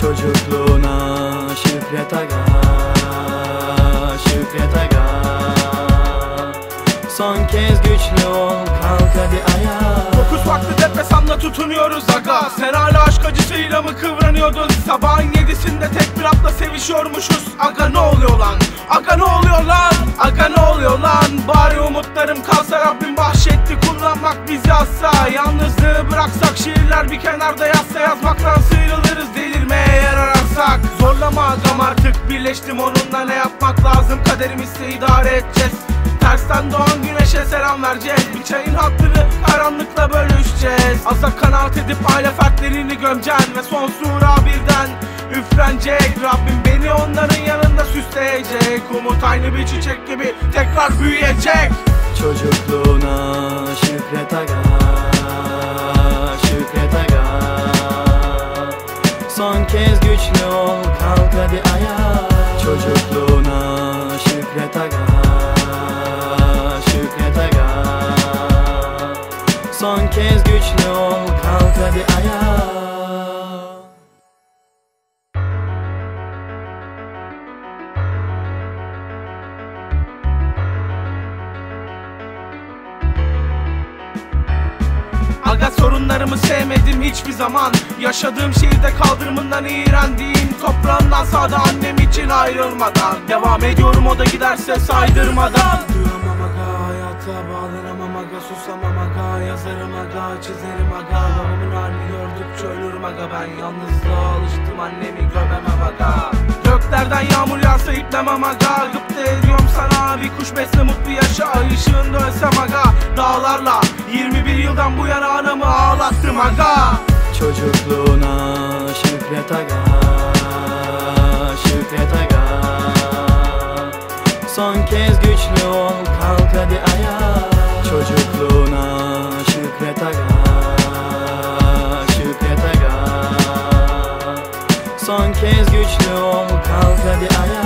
Çocukluğuna şükret aga Şükret aga. Son kez güçlü ol kalk hadi ayağa Dokuz farklı depresanla tutunuyoruz aga. Sen hala aşk acısıyla mı kıvranıyordun? Sabahın yedisinde tek bir atla sevişiyormuşuz. Aga ne oluyor lan? Aga ne oluyor lan? Aga ne oluyor lan? Bari umutlarım kalsa Rabbim bahşetti. Kullanmak bizi asla. Yalnızlığı bıraksak şiirler bir kenarda yazsa Yazmaktan sıyrılırız birleştim onunla ne yapmak lazım? Kaderimizle idare edeceğiz. Tersten doğan güneşe selam vereceğiz. Bir çayın hattını karanlıkla bölüşeceğiz. Asa kanaat edip aile fertlerini gömeceksin Ve son sura birden üflenecek. Rabbim beni onların yanında süsleyecek. Umut aynı bir çiçek gibi tekrar büyüyecek. Çocukluğuna şükret aga güçlü ol kalk hadi ayağa Çocukluğuna şükret aga. Şükret aga. Son kez güçlü ol. Kalk hadi ayağa Aga sorunlarımı sevmedim hiçbir zaman. Yaşadığım şehirde kaldırımından iğrendiğim Toprağından sağda annem için ayrılmadan. Devam ediyorum o da giderse saydırmadan. Duramam aga hayata bağlanamam aga Susamam aga yazarım aga çizerim aga. Babamın halini gördükçe ölürüm aga Ben yalnızlığa alıştım annemi gömemem aga. Göklerden yağmur yağsa iplemem aga. Gıpta ediyorum sana bir kuş besle mutlu yaşa Ay ışığında ölsem aga. Dağlarla 21 yıldan bu yana anamı Aga Çocukluğuna Şükret Aga Şükret Aga. Son kez güçlü ol kalk hadi ayağa Çocukluğuna Şükret Aga Şükret Aga. Son kez güçlü ol kalk hadi ayağa